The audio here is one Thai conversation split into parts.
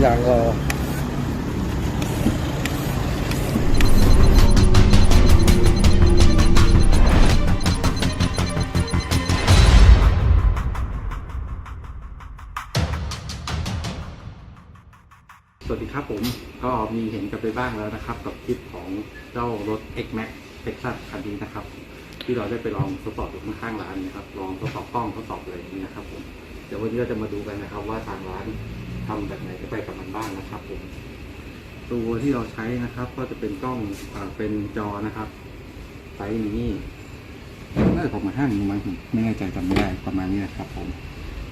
อย่างรอสวัสดีครับผมก็มีเห็นกันไปบ้างแล้วนะครับ กับคลิปของเจ้ารถ X Max Texas คันนี้นะครับ ที่เราได้ไปลองทดสอบอยู่ข้างๆร้านนะครับ ลองทดสอบกล้องทดสอบอะไรอย่างนี้นะครับผมเดี๋ยววันนี้เราจะมาดูกันนะครับว่าทางร้าน ทำแบบไหนจะไปกับมันบ้างนะครับผมตัวที่เราใช้นะครับ ก็จะเป็นกล้องอาเป็นจอนะครับไซส์นี้น่าจะประมาณห้านิ้วมั้งผมไม่แน่ใจจำไม่ได้ประมาณนี้นะครับ ผม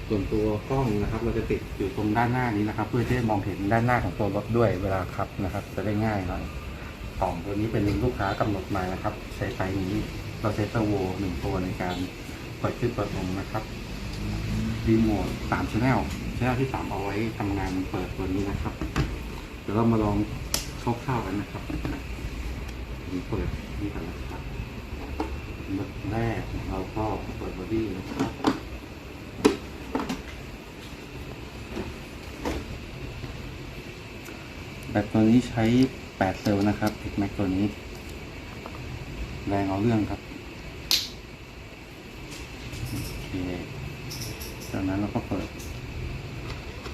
ส่วนตัวกล้องนะครับ เราจะติดอยู่ตรงด้านหน้านี้นะครับ เพื่อที่จะมองเห็นด้านหน้าของตัวรถด้วยเวลาขับนะครับ จะได้ง่ายหน่อยกล่องตัวนี้เป็นลูกค้ากำหนดมานะครับใช้ไซส์นี้เราใช้เตอร์โวหนึ่งตัวในการเปิดขึ้นเปิดลงนะครับรีโมทสามชแนล ชแนลที่สามเอาไว้ทำงานเปิดตัวนี้นะครับเดี๋ยวเรามาลองคร่าวๆกันนะครับผมเปิดนี่กันนะครับเริ่มแรกเราก็เปิดบอดี้นะครับแบตตัวนี้ใช้ 8 เซลล์นะครับ X Max ตัวนี้ แรงเอาเรื่องครับโอเคจากนั้นเราก็เปิด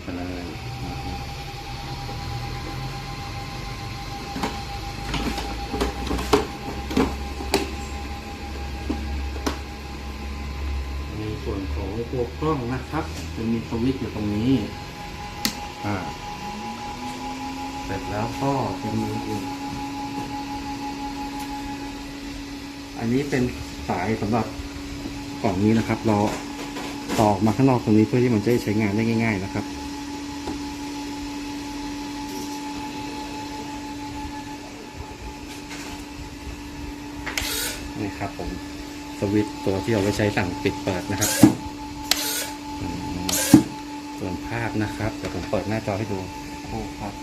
ไปเลยนะครับในส่วนของตัวกล้องนะครับ จะมีสวิตช์อยู่ตรงนี้ อ่า เสร็จแล้วก็จะมีอันนี้เป็นสายสำหรับกล่องนี้นะครับ เราต่อกมาข้างนอกตรงนี้เพื่อที่มันจะใช้งานได้ง่าย ๆ นะครับ นี่ครับผมสวิตช์ตัวที่เอาไว้ใช้สั่งปิดเปิดนะครับอืมส่วนภาพนะครับเดี๋ยวผมเปิดหน้าจอให้ดูโอ้ครับ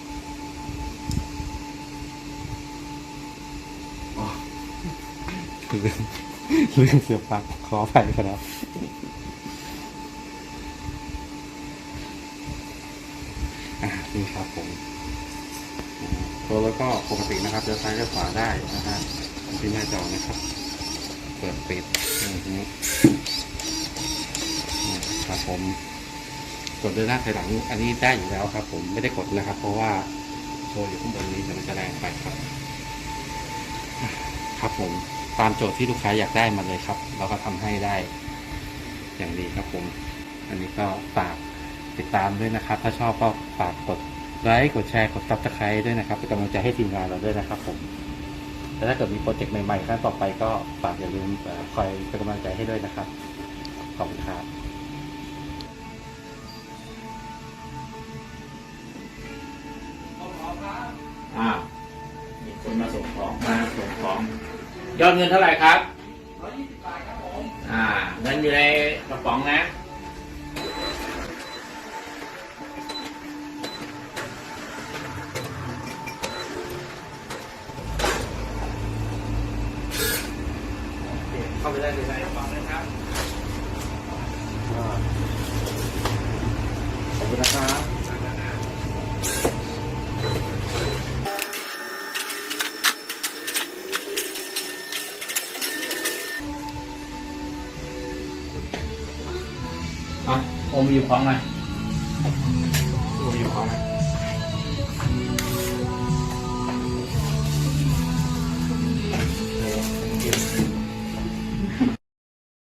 ลืมลืมเสียบปลั๊กขออภัยครับอ่านี่ครับผมอ่าตัวแล้วก็ปกตินะครับจะซ้ายจะขวาได้นะฮะที่หน้าจอนะครับ เปิดปิดครับผม กดเดินหน้าถอยหลัง อันนี้ได้อยู่แล้วครับ ผมไม่ได้กดนะครับ เพราะว่าโชว์อยู่ข้างบนนี้เดี๋ยวมันจะแรงไปครับ ครับผมตามโจทย์ที่ลูกค้าอยากได้มาเลยครับ เราก็ทำให้ได้ อย่างดีครับผม อันนี้ก็ฝากติดตามด้วยนะครับ ถ้าชอบก็ฝากกดไลค์กดแชร์กดซับสไครต์ด้วยนะครับเป็นกำลังใจให้ทีมงานเราด้วยนะครับผม และถ้าเกิดมีโปรเจกต์ใหม่ๆครั้งต่อไปก็ฝากอย่าลืมคอยเป็นกำลังใจให้ด้วยนะครับ ขอบคุณครับอ่ามีคนมาส่งของมาส่งของยอดเงินเท่าไหร่ครับร้อยยี่สิบบาทครับผมอ่าเงินอยู่ในกระป๋องนะ เข้าไปได้เลยใส่กระป๋องเลยครับขอบคุณนะครับอะโอมหยิบของหน่